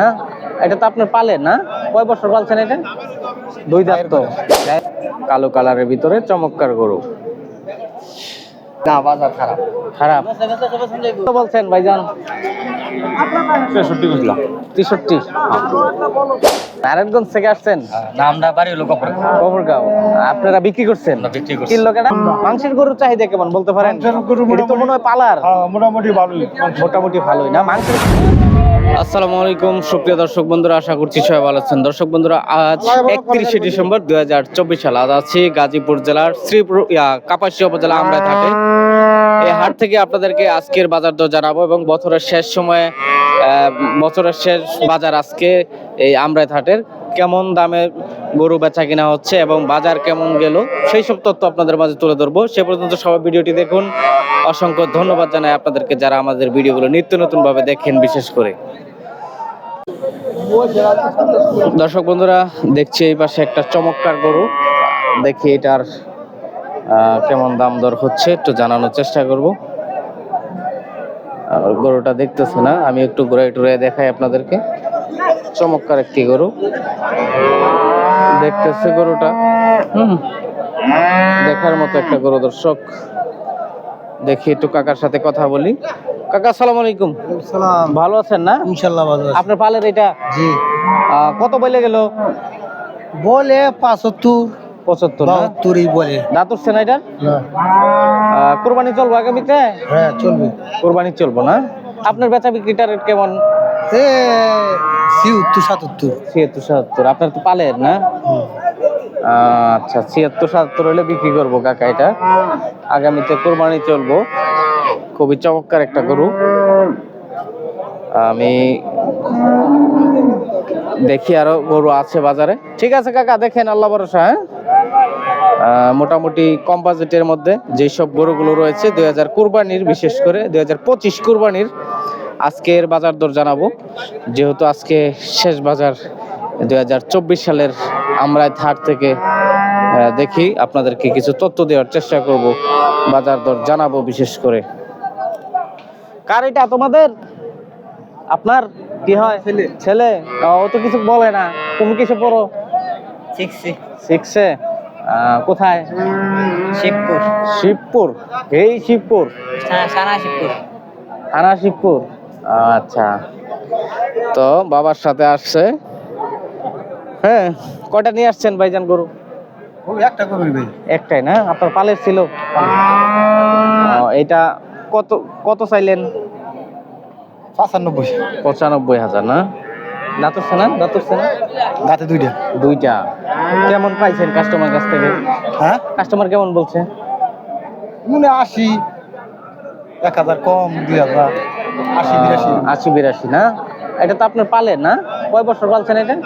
হ্যাঁ? এটা তো আপনার পালেন না? কয় বছর পালছেন এটা? দুই দাঁত তো। কালো কালারের ভিতরে চমৎকার গরু। না বাজার খারাপ। খারাপ। কত বলছেন ভাইজান? তেষট্টি নারায়ণগঞ্জ থেকে আসছেন? নামটা বাড়ি হলো কপরে আপনারা বিক্রি করছেন। তিন লোকেরা? মাংসের গরুর চাহিদা কেমন বলতে পারেন? গরু তো মনে হয় পালার। মোটামুটি ভালোই। মোটামুটি ভালোই না? মাংসের আসসালামু আলাইকুম, সুপ্রিয় দর্শক বন্ধুরা, আশা করছি সবাই ভালো আছেন। দর্শক বন্ধুরা, আজ একত্রিশে ডিসেম্বর দুই হাজার চব্বিশ সাল, আজ আছি গাজীপুর জেলার শ্রীপুর কাপাসিয়া উপজেলা আমরা থাকে। এই হাট থেকে আপনাদেরকে আজকের বাজার দর জানাব এবং বছরের শেষ সময়ে বছরের শেষ বাজার আজকে এই আমরাই হাটের কেমন দামে গরু বেচা কিনা হচ্ছে এবং বাজার কেমন গেল, সেই সব তথ্য আপনাদের মাঝে তুলে ধরবো। সে পর্যন্ত সবাই ভিডিওটি দেখুন। অসংখ্য ধন্যবাদ জানাই আপনাদেরকে যারা আমাদের ভিডিওগুলো নিত্য নতুন ভাবে দেখেন, বিশেষ করে। দর্শক বন্ধুরা, দেখছি এই পাশে একটা চমৎকার গরু। দেখি এটার কেমন দাম দর হচ্ছে, একটু জানানোর চেষ্টা করব। গরুটা দেখতেছে না, আমি একটু ঘুরে টুরে দেখাই আপনাদেরকে। চমৎকার একটি গরু। দেখতেছে গরুটা। দেখার মতো একটা গরু দর্শক। দেখি একটু কাকার সাথে কথা বলি। কাকা আসসালামু আলাইকুম। ভালো আছেন না? ইনশাল্লাহ ভালো। আপনার পালের এটা? জি। কত বলে গেল? বলে পাঁচাত্তর। পঁচাত্তর না? বাহাত্তরই বলে দাঁত উঠছে না আহ, কোরবানি চলবো আগামীতে? হ্যাঁ চলবে। কোরবানি চলবো না? আপনার বেচা বিক্রিটার রেট কেমন? ছিয়াত্তর, সাতাত্তর। ছিয়াত্তর, সাতাত্তর। আপনার তো পালের, না? আচ্ছা ছিয়াত্তর, সাতাত্তর হলে বিক্রি করব, কাকা, এটা। আগামীতে কোরবানি চলবো। খুবই চমৎকার একটা গরু। আমি দেখি আরও গরু আছে বাজারে। ঠিক আছে, কাকা, দেখেন আল্লাহ ভরসা হ্যাঁ? মোটামুটি কম বাজেটের মধ্যে যেসব গরুগুলো রয়েছে, দুই হাজার কুরবানির, বিশেষ করে দুই হাজার পঁচিশ কুরবানির আজকের বাজার দর জানাব। যেহেতু আজকে শেষ বাজার দুই হাজার চব্বিশ সালের আমরা হাট থেকে দেখি আপনাদেরকে কিছু তথ্য দেওয়ার চেষ্টা করব বাজার দর জানাব বিশেষ করে। কার এটা তোমাদের? আপনার কি হয়? ছেলে। ছেলে? ও তো কিছু বলে না। তুমি কিসে পড়ো? শিখছি। শিখছে? কোথায়? শিবপুর। শিবপুর? এই শিবপুর। সানা শিবপুর। থানা শিবপুর। আচ্ছা। তো বাবার সাথে আসছে। হ্যাঁ কয়টা নিয়ে আসছেন ভাইজান গরু? একটা ভাই। একটাই না? আপনার পালের ছিল? এটা কত কত চাইলেন? পাঁচানব্বই। পঁচানব্বই হাজার না? দাঁতরছে না দাঁতরছে না দাঁতে দুইটা। দুইটা। কেমন পাইছেন কাস্টমার কাছ থেকে? হ্যাঁ? কাস্টমার কেমন বলছে? মনে আশি। এক হাজার কম দুই হাজার আশি বিরাশি। আশি বিরাশি না? এটা তো আপনার পালেন না? কয় বছর পালছেন এটা?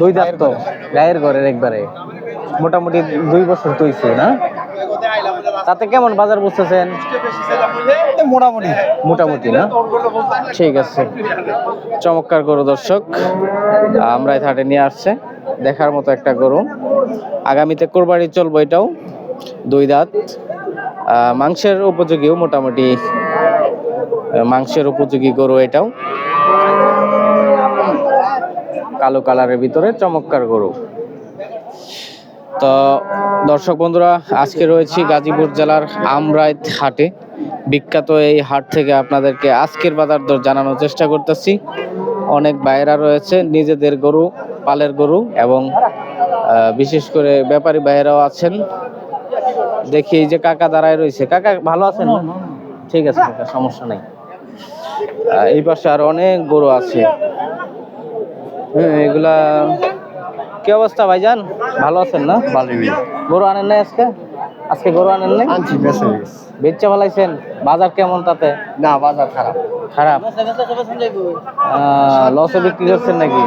দুই দাঁত তো গায়ের ঘরের একবারে। মোটামুটি দুই বছর তৈছে না? তাতে কেমন বাজার বুঝতেছেন মোটামুটি। মোটামুটি না? ঠিক আছে। চমৎকার গরু দর্শক। আমরা এই হাটে নিয়ে আসছে। দেখার মতো একটা গরু। আগামীতে কোরবানি চলবো এটাও। দুই দাঁত। মাংসের উপযোগীও মোটামুটি মাংসের উপযোগী গরু এটাও। কালো কালারের ভিতরে চমৎকার গরু। তো দর্শক বন্ধুরা, আজকে রয়েছি গাজীপুর জেলার আমরাইত হাটে। বিখ্যাত এই হাট থেকে আপনাদেরকে আজকের বাজার দর জানানোর চেষ্টা করতেছি। অনেক বাইরা রয়েছে, নিজেদের গরু, পালের গরু এবং বিশেষ করে ব্যাপারী বাইরাও আছেন। দেখি এই যে কাকা দাঁড়ায় রয়েছে। কাকা ভালো আছেন ঠিক আছে কাকা সমস্যা নেই। এই পাশে আর অনেক গরু আছে। হ্যাঁ এগুলা কি অবস্থা ভাইজান? ভালো আছেন না? ভালোই গরু আনেন নাই আজকে? আজকে গরু আনেন নাই? আনছি বেসে বেচা ভালাইছেন বাজার কেমন তাতে? না বাজার খারাপ। খারাপ? লসে বিক্রি করছেন নাকি?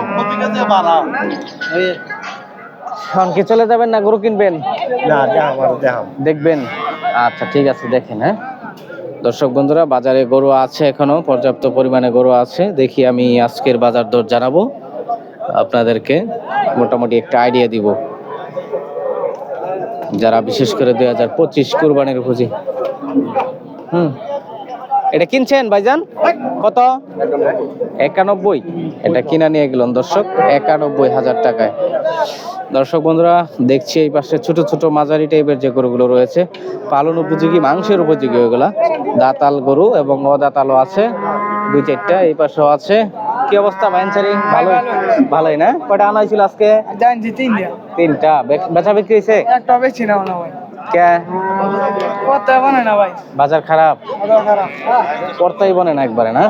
এখন কি চলে যাবেন না গরু কিনবেন? না দেখবেন? আচ্ছা ঠিক আছে দেখেন হ্যাঁ। দর্শক বন্ধুরা বাজারে গরু আছে এখনও পর্যাপ্ত পরিমাণে গরু আছে। দেখি আমি আজকের বাজার দর জানাব। আপনাদেরকে মোটামুটি একটা আইডিয়া দিব। যারা বিশেষ করে দুই হাজার পঁচিশ কুরবানির খুঁজি। হুম। এটা কিনছেন ভাইজান? কত? একানব্বই। এটা কিনা নিয়ে গেলেন দর্শক একানব্বই হাজার টাকায়। দর্শক বন্ধুরা দেখছি এই পাশে ছোট ছোট মাঝারি টাইপের যে গরুগুলো রয়েছে পালন উপযোগী মাংসের উপযোগী ওইগুলা। দাতাল গরু এবং অদাতালও আছে দুই চারটা এই পাশেও আছে। কি অবস্থা বাইনসারি ভালো ভালোই না? কয়টা আনা হয়েছিল আজকে? তিনটা। বে- বেচা বিক্রি হয়েছে? একটা বেশি না না ভাই। কে? কত বানে না ভাই। বাজার খারাপ? পর্তাই বনে না একবারে না?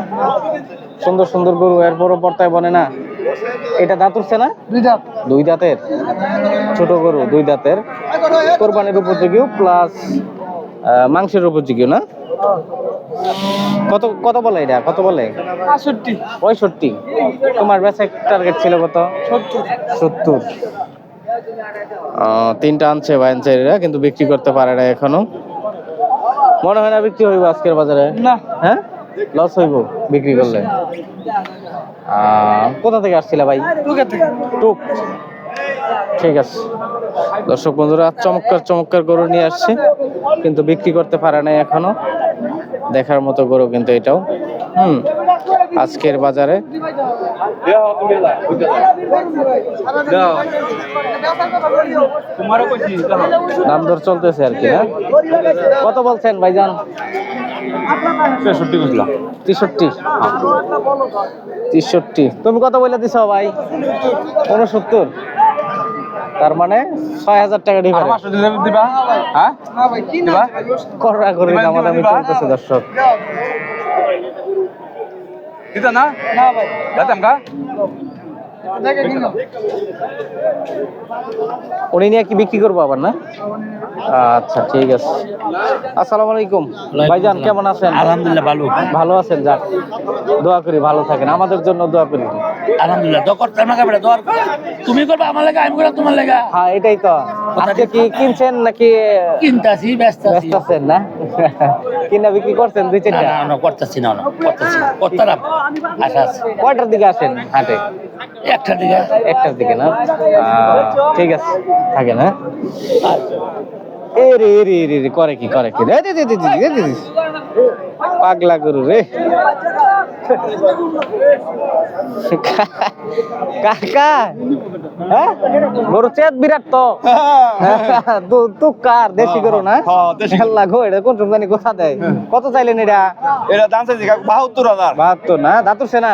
সুন্দর সুন্দর গরু এরপরও পর্তায় বনে না? এটা দাঁত উঠছে না? দুই দাঁত। দুই দাঁতের? ছোট গরু দুই দাঁতের। কোরবানির উপযোগীও প্লাস মাংসের উপযোগীও না? কত কত বলে এটা? কত বলে? পঁয়ষট্টি। তোমার বেচা টার্গেট ছিল কত? সত্তর। তিনটা আনছে বাইনচারিরা কিন্তু বিক্রি করতে পারে না এখনও। মনে হয় না বিক্রি হইব আজকের বাজারে? না। হ্যাঁ? লস হইব বিক্রি করলে? কোথা থেকে আসছিলে ভাই? টুক। ঠিক আছে। দর্শক বন্ধুরা চমৎকার চমৎকার গরু নিয়ে আসছে কিন্তু বিক্রি করতে পারে নাই এখনও। দেখার মতো গরু কিন্তু এটাও। হুম আজকের বাজারে। দাম দর চলতেছে আর কি না? কত বলছেন ভাইজান? তেষট্টি বুঝলাম। তেষট্টি। তেষট্টি। তুমি কত বলে দিছ ভাই? উনসত্তর। তার মানে ছয় হাজার টাকা ডিফারেন্স দিবা? হ্যাঁ? না না কররা করে দামাদামি চলতেছে দর্শক। দিতা না না ভাই দাতাম কা উনি নিয়ে কি বিক্রি করব আবার না আচ্ছা ঠিক আছে আসসালামু আলাইকুম ভাইজান কেমন আছেন আলহামদুলিল্লাহ ভালো ভালো আছেন যাক দোয়া করি ভালো থাকেন আমাদের জন্য দোয়া করি আলহামদুলিল্লাহ দোয়া করতাম না কেবল দোয়া তুমি করবে আমার লাগা আমি করব তোমার লাগা। হ্যাঁ এটাই তো। আজকে কি কিনছেন নাকি? কিনতাছি ব্যস্ত আছি। ব্যস্ত আছেন না? কিনা বিক্রি করছেন দুই চারটা? না না করতেছি না না করতেছি করতাম। আশা আছে। কয়টার দিকে আসেন হাটে? একটা দিকে। একটার দিকে না? ঠিক আছে থাকে না এ রে এ রে রে, রে, করে কি করে কি? দে দে, দে, দে, দে। পাগলা গরু রে। কাকা হ্যাঁ? গরু চেত বিরাট তো। তু কার? দেশি গরু না? হ্যাঁ, গো এটা কোন জানি কোথা দেয়? কত চাইলেন এটা? এটা দাম চাইছি বাহাত্তর হাজার। বাহাত্তর না? দাঁতুর সেনা?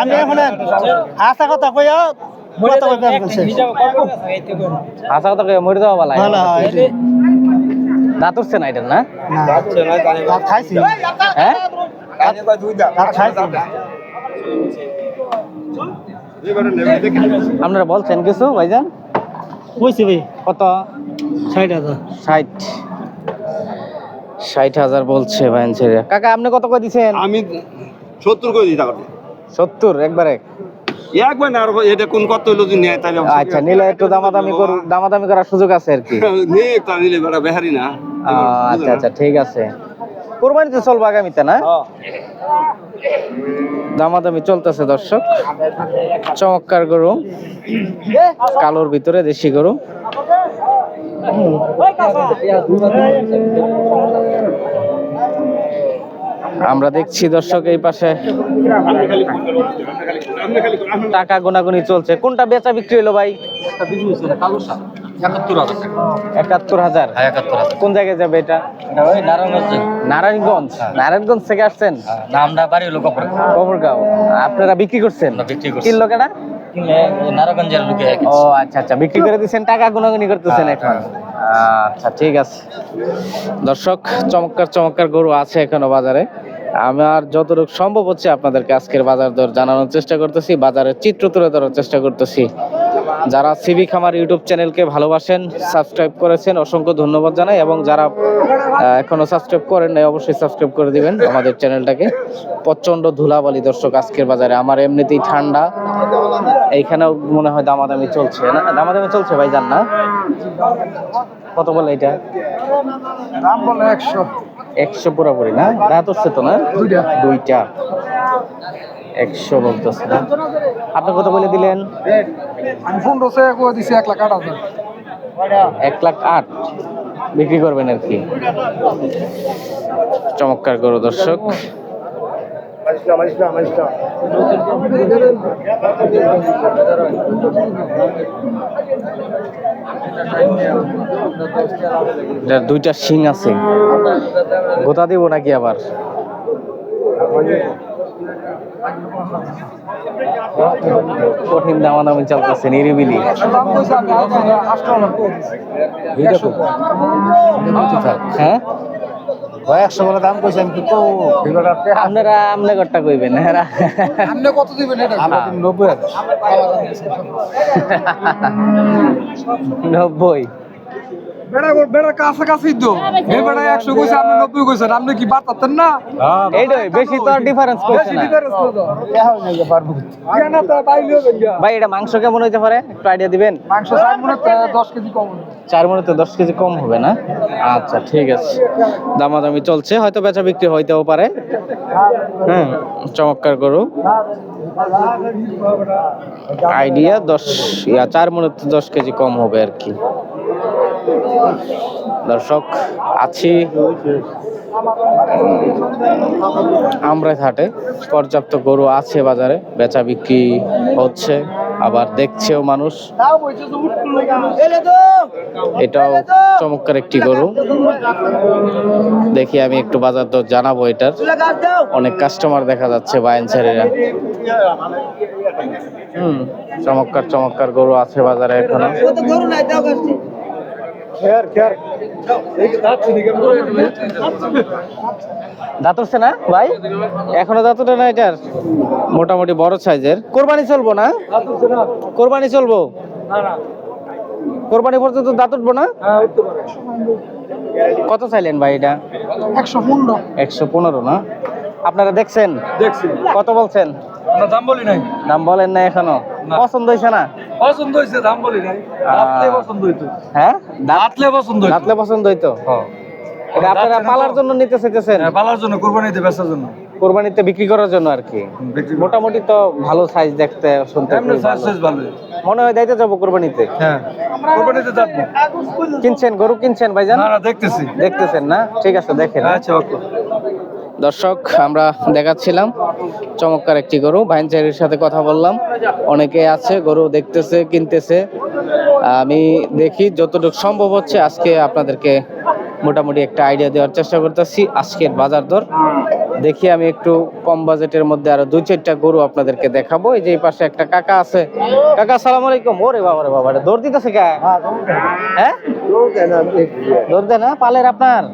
আমি এখন আশা কথা কইয়া কথা মরে যাওয়া বালা। হয় দাঁতুর সেনা এটা না? খাইছি। হ্যাঁ? আপনারা বলছেন কিছু ভাইজান? কইছি ভাই কত? ষাট হাজার। ষাট। ষাট হাজার বলছে ভাইন ছেড়ে কাকা আপনি কত করে দিছেন? আমি সত্তর করে দিই সত্তর একবারে। একবার না আর এটা কোন কত হইল যদি নেয় তাহলে আচ্ছা নিলে একটু দামাদামি করু দামাদামি করার সুযোগ আছে আর কি। নিয়ে একটা নিলে বেড়া বেহারি না। আচ্ছা আচ্ছা ঠিক আছে। কোরবানিতে চলবো আগামীতে না? দামাদামি চলতেছে দর্শক। চমৎকার গরু। কালোর ভিতরে দেশি গরু। আমরা দেখছি দর্শক এই পাশে। টাকা গোনাগুনি চলছে। কোনটা বেচা বিক্রি হলো ভাই? একাত্তর হাজার। কোন জায়গায় যাবে এটা? নারায়ণগঞ্জ। নারায়ণগঞ্জ। থেকে আসছেন? আমরা বাড়ি হলো কবরগাঁও আপনারা বিক্রি করছেন। নারায়ণগঞ্জের লোকে ও আচ্ছা আচ্ছা। বিক্রি করে দিচ্ছেন টাকা গুনাগুনি করতেছেন এখন। আচ্ছা ঠিক আছে। দর্শক চমৎকার চমৎকার গরু আছে এখনও বাজারে। আমার যতটুকু সম্ভব হচ্ছে আপনাদেরকে আজকের বাজার দর জানানোর চেষ্টা করতেছি, বাজারের চিত্র তুলে ধরার চেষ্টা করতেছি। যারা সিবি খামার ইউটিউব চ্যানেলকে ভালোবাসেন সাবস্ক্রাইব করেছেন, অসংখ্য ধন্যবাদ জানাই এবং যারা এখনও সাবস্ক্রাইব করেন নাই, অবশ্যই সাবস্ক্রাইব করে দিবেন আমাদের চ্যানেলটাকে। প্রচণ্ড ধুলাবালি দর্শক আজকের বাজারে, আমার এমনিতেই ঠান্ডা। এইখানেও মনে হয় দামাদামি চলছে, না? দামাদামি চলছে ভাই জান না? কত বলে এটা? দাম বলে একশো। একশো পুরোপুরি না? রাত হচ্ছে তো না? দুইটা। দুইটা। একশো বলতেছে না? আপনি কত বলে দিলেন? এক লাখ আট এক লাখ আট। বিক্রি করবেন আর কি। চমৎকার গরু দর্শক। দুইটা শিং আছে। গোতা দিব নাকি আবার? কঠিন দামাদামি চলতেছে নিরিবিলি। হ্যাঁ? একশো বলে দাম কইছি আমি কি তো আপনারা আমলে গট্টা কইবেন এরা। আপনি কত দিবেন এটা? আমরা দিন নব্বই হাজার। নব্বই। বেড়া বেড়া কাছাকাছি তো। এই বেড়া একশো কইছে আপনি নব্বই কইছেন আপনি কি বাতাতেন না? এইটাই বেশি তো আর ডিফারেন্স করছে না। কেনা তো পাইলেও ভাই এটা মাংস কেমন হইতে পারে? একটু আইডিয়া দিবেন? মাংস চার মনে দশ কেজি কম হবে। চার মনে তো দশ কেজি কম হবে না? আচ্ছা ঠিক আছে। দামাদামি চলছে হয়তো বেচা বিক্রি হইতেও পারে। হ্যাঁ চমৎকার গরু। আইডিয়া দশ ইয়া চার মনে দশ কেজি কম হবে আর কি। দর্শক, আছি। আমরা হাটে। পর্যাপ্ত গরু আছে বাজারে, বেচা বিক্রি হচ্ছে, আবার দেখছেও মানুষ। এটাও চমৎকার একটি গরু। দেখি আমি একটু বাজার দর জানাব এটার। অনেক কাস্টমার দেখা যাচ্ছে বায়ানসারিরা হুম, চমৎকার চমৎকার গরু আছে বাজারে এখনও। দাঁত উঠছে না ভাই? এখনও দাঁত ওঠে না এটার? মোটামুটি বড় সাইজের। কোরবানি চলবো না? কোরবানি চলবো? কোরবানি পর্যন্ত দাঁত উঠবো না? কত চাইলেন ভাই এটা? একশো পনেরো। একশো পনেরো না? আপনারা দেখছেন? দেখছি। কত বলছেন? দাম বলি নাই। দাম বলেন না এখনও। পছন্দ হয়েছে না? পছন্দ হয়েছে দাম বলি নাই। দাঁতলে পছন্দ হইতো। হ্যাঁ? দাঁতলে পছন্দ দাঁতলে পছন্দ হইতো? এটা আপনারা পালার জন্য নিতে চাইতেছেন? পালার জন্য কোরবানিতে বেচার জন্য। কোরবানিতে বিক্রি করার জন্য আর কি। মোটামুটি তো ভালো সাইজ দেখতে শুনতে মনে হয় যাইতে যাব কোরবানিতে। হ্যাঁ। কোরবানিতে কিনছেন গরু কিনছেন ভাইজান? না না দেখতেছি। দেখতেছেন না? ঠিক আছে দেখেন। আচ্ছা ওকে। দর্শক, আমরা দেখাচ্ছিলাম চমৎকার একটি গরু। ভাইনচারির সাথে কথা বললাম। অনেকে আছে, গরু দেখতেছে, কিনতেছে। আমি দেখি যতটুকু সম্ভব হচ্ছে আজকে আপনাদেরকে মোটামুটি একটা আইডিয়া দেওয়ার চেষ্টা করতেছি। আজকের বাজার দর দেখি আমি একটু কম বাজেটের মধ্যে আরও দুই চারটা গরু আপনাদেরকে দেখাবো। এই যে এই পাশে একটা কাকা আছে। কাকা সালাম আলাইকুম। ওরে বাবা রে বাবা দৌড় দিতেছে হ্যাঁ? দৌড় না। পালের আপনার?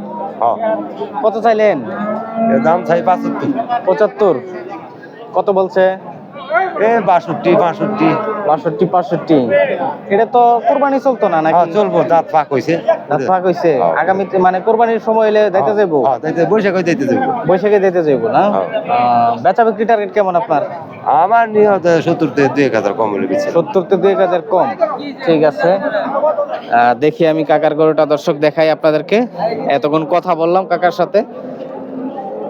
কত চাইলেন? দাম চাই পঁচাত্তর। পঁচাত্তর। কত বলছে? এ বাষট্টি বাষট্টি। বাষট্টি পাঁষট্টি। এটা তো কোরবানি চলতো না নাকি? হ্যাঁ চলবো দাঁত ফাঁক হয়েছে দাঁত ফাঁক হইছে। হ্যাঁ। আগামীতে মানে কোরবানির সময় এলে হ্যাঁ। বৈশাখ বৈশাখে না? বেচা বিক্রি টার্গেট কেমন আপনার? আমার নিহত সত্তর থেকে দুই হাজার কম হলে সত্তর থেকে দুই হাজার কম। ঠিক আছে। দেখি আমি কাকার গরুটা দর্শক দেখাই আপনাদেরকে। এতক্ষণ কথা বললাম কাকার সাথে।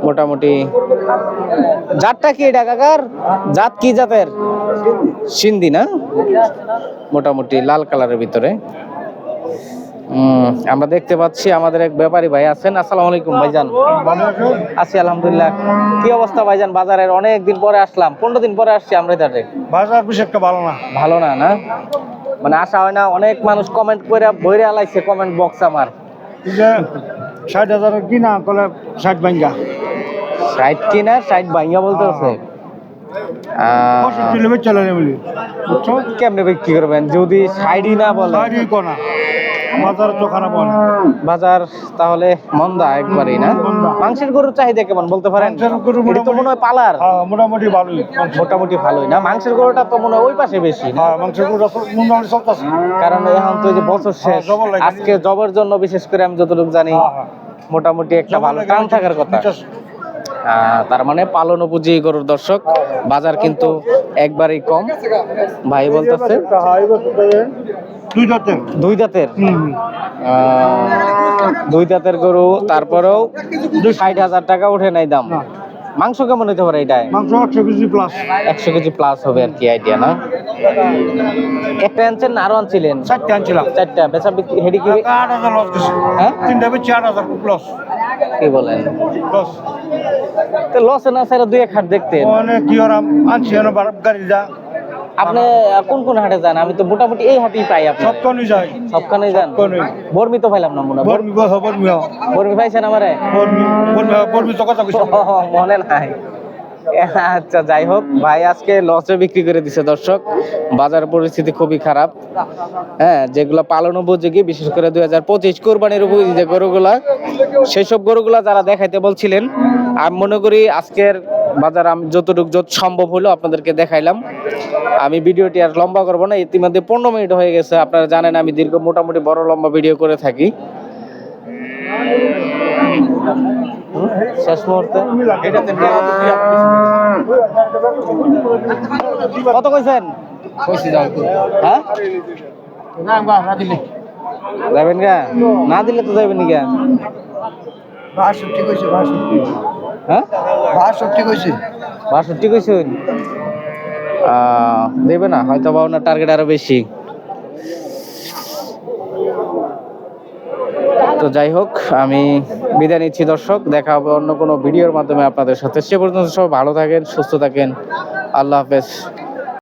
মোটামুটি। জাতটা কি এটা কাকার? জাত কি জাতের? সিন্ধি না? মোটামুটি লাল কালারের ভিতরে। আমরা দেখতে পাচ্ছি আমাদের এক ব্যাপারী ভাই আছেন। আসসালামু আলাইকুম ভাইজান। আছি আলহামদুলিল্লাহ। কি অবস্থা ভাইজান? বাজারের অনেক দিন পরে আসলাম। পনেরো দিন পরে আসছি আমরা তাতে বাজার বেশি একটা ভালো না। ভালো না না? মানে আশা হয় না অনেক মানুষ কমেন্ট করে বইরে আলাইছে কমেন্ট বক্স আমার। ষাট হাজার কিনা কলে ষাট ভাঙ্গা। সাইড কিনা বলতেছে। কেমনে বিক্রি করবেন? যদি সাইডই না বলে। বাজার তো খারাপ বাজার তাহলে মন্দা একবারই না? মাংসের গরুর চাহিদা কেমন বলতে পারেন? এটা তো মোটামুটি- মনে হয় পালার। হ্যাঁ মোটামুটি ভালোই। মোটামুটি ভালোই না? মাংসের গরুটা তো মনে হয় ওই পাশে বেশি হ্যাঁ মাংসের গরু মোটামুটি চলতেছে। কারণ এখন তো যে বছর শেষ। হ্যাঁ, লাগে। আজকে জবের জন্য বিশেষ করে আমি যতটুকু জানি। মোটামুটি একটা ভালো টান থাকার কথা। তার মানে পালন উপযোগী গরুর দর্শক বাজার কিন্তু একবারই কম। ভাই বলতেছে? দুই দাঁতের। দুই দাঁতের? গরু তারপরেও ষাট হাজার টাকা উঠে নাই দাম। মাংস কেমন হতে পারে এটাই মাংস একশো কেজি প্লাস একশো কেজি প্লাস হবে আর কি আইডিয়া না? একটা আনছেন আরও আনছিলেন? চারটে আনছিলাম। চারটা বেচা হেডি কি আট হাজার লস হ্যাঁ? তিনটা বেচি আট হাজার লস কি বলেন? লস তো লসে না স্যার দুই এক হাট দেখতেন। অনেক কি আনছি গাড়ি যা। আপনি কোন কোন হাটে যান? আমি তো মোটামুটি এই হাটেই পাই আপনি সবখানে যান? বর্মি তো পাইলাম না মনে বর্মি বর্মি বর্মি পাইছেন আমারে? বর্মি বর্মি মনে নাই। আচ্ছা যাই হোক ভাই আজকে লসে বিক্রি করে দিছে দর্শক। বাজার পরিস্থিতি খুবই খারাপ। হ্যাঁ যেগুলো পালন উপযোগী বিশেষ করে দুই হাজার পঁচিশ কোরবানির উপযোগী যে গরুগুলা সেই সব গরুগুলা যারা দেখাইতে বলছিলেন আমি মনে করি আজকের বাজার আমি যতটুকু যত সম্ভব হলো আপনাদেরকে দেখাইলাম। আমি ভিডিওটি আর লম্বা করব না, ইতিমধ্যে পনেরো মিনিট হয়ে গেছে। আপনারা জানেন আমি দীর্ঘ মোটামুটি বড় লম্বা ভিডিও করে থাকি। শেষ মুহূর্তে। কত কইছেন? হ্যাঁ? যাবেন গা? না দিলে তো যাবেন গা। হ্যাঁ? বাষট্টি দেবে না, হয়তো বা ওনার টার্গেট আরও বেশি। তো যাই হোক, আমি বিদায় নিচ্ছি দর্শক, দেখা হবে অন্য কোনো ভিডিওর মাধ্যমে আপনাদের সাথে। সে পর্যন্ত সব ভালো থাকেন, সুস্থ থাকেন। আল্লাহ হাফেজ।